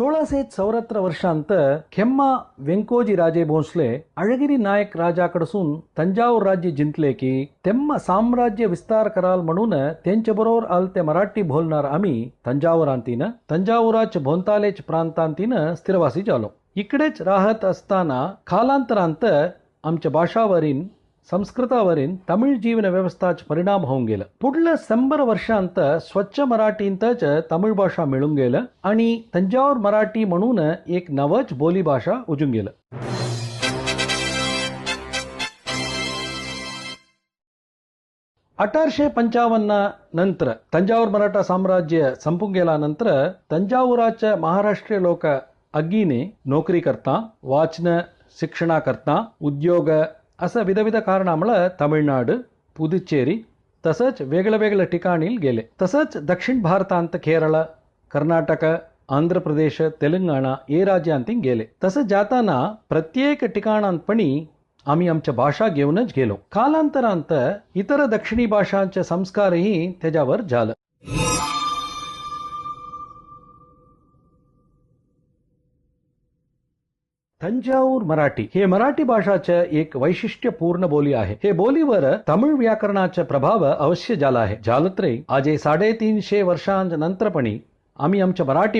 सोळाशे चौऱ्याहत्तर वर्षांत ಕೆಮ್ಮ ವೆಂಕೋಜಿ ರಾಜೇ ಭೋಂಸ್ಲೆ ಅಳಗಿರಿ ನಾಯಕ್ राजाकडसून तंजावर राज्य जिंकले की तेम्हा साम्राज्य विस्तार कराल म्हणून त्यांच्या बरोबर आल ते मराठी बोलणार आम्ही तंजावरांतीन तंजावराच भोंतालेच प्रांतांतीन स्थिरवासी झालो इकडेच राहत असताना कालांतरांत आमच्या भाषावरील संस्कृतावरील तमिळ जीवन व्यवस्थाच परिणाम होऊन गेलं पुढल्या शंभर वर्षांत स्वच्छ मराठींतच तमिळ भाषा मिळून गेलं आणि तंजावर मराठी म्हणून एक नवच बोली भाषा उजून गेलं अठराशे पंचावन्न नंतर तंजावर मराठा साम्राज्य संपून गेल्यानंतर तंजावराच्या महाराष्ट्रीय लोक अग्गीने नोकरी करता वाचन शिक्षणाकरता उद्योग असं विधविध कारणामुळं तमिळनाडू पुदुच्चेरी तसंच वेगळ्या वेगळ्या ठिकाणी गेले तसंच दक्षिण भारतांत केरळ कर्नाटक आंध्र प्रदेश तेलंगणा हे राज्यांत गेले तसं जाताना प्रत्येक ठिकाणांपणी आम्ही आमच्या भाषा घेऊनच गेलो कालांतरांत इतर दक्षिणी भाषांचे संस्कारही त्याच्यावर झालं तंजावूर मराठी. हे मराठी भाषाचं एक वैशिष्ट्यपूर्ण बोली आहे. हे बोलीवर तमिळ व्याकरणाचा प्रभाव अवश्य झाला आहे. झालं तरी आज साडेतीनशे नंतरपणी आम्ही आमच्या मराठी